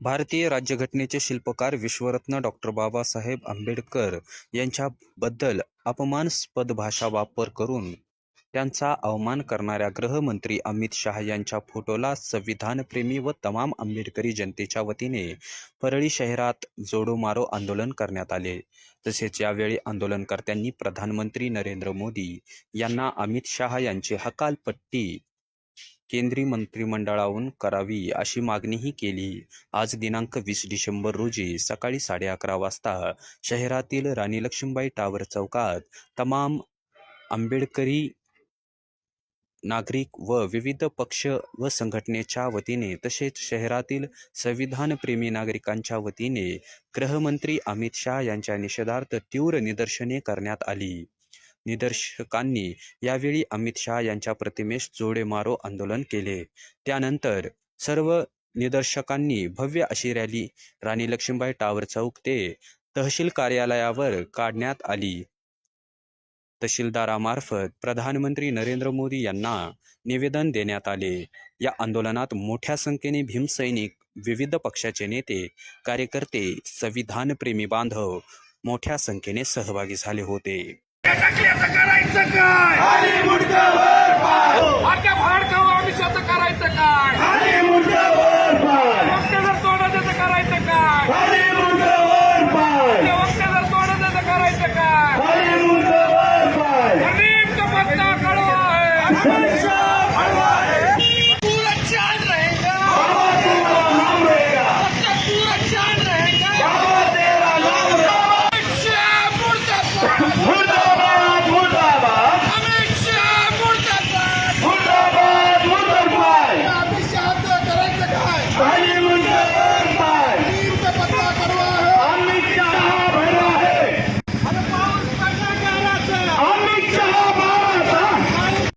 भारतीय राज्यघटनेचे शिल्पकार विश्वरत्न डॉक्टर बाबासाहेब आंबेडकर यांच्याबद्दल अपमानास्पद भाषा वापर करून त्यांचा अवमान करणाऱ्या गृहमंत्री अमित शहा यांच्या फोटोला संविधानप्रेमी व तमाम आंबेडकरी जनतेच्या वतीने परळी शहरात जोडो मारो आंदोलन करण्यात आले. तसेच यावेळी आंदोलनकर्त्यांनी प्रधानमंत्री नरेंद्र मोदी यांना अमित शहा यांची हकालपट्टी केंद्रीय मंत्रिमंडळाहून करावी अशी मागणीही केली. आज दिनांक वीस डिसेंबर रोजी सकाळी साडे अकरा वाजता शहरातील राणी लक्ष्मीबाई टावर चौकात तमाम आंबेडकरी नागरिक व विविध पक्ष व संघटनेच्या वतीने तसेच शहरातील संविधानप्रेमी नागरिकांच्या वतीने गृहमंत्री अमित शहा यांच्या निषेधार्थ तीव्र निदर्शने करण्यात आली. निदर्शकांनी यावेळी अमित शहा यांच्या प्रतिमेस जोडे मारो आंदोलन केले. त्यानंतर सर्व निदर्शकांनी भव्य अशी रॅली राणी लक्ष्मीबाई टावर चौक ते तहसील कार्यालयावर काढण्यात आली. तहसीलदारामार्फत प्रधानमंत्री नरेंद्र मोदी यांना निवेदन देण्यात आले. या आंदोलनात मोठ्या संख्येने भीमसैनिक विविध पक्षाचे नेते कार्यकर्ते संविधानप्रेमी बांधव मोठ्या संख्येने सहभागी झाले होते. करायचं काय? आमच्या भाडकावर आम्ही स्वतः करायचं काय? वक्तेदार त्याचं करायचं काय? वक्तेदार तोडा त्याचं करायचं काय?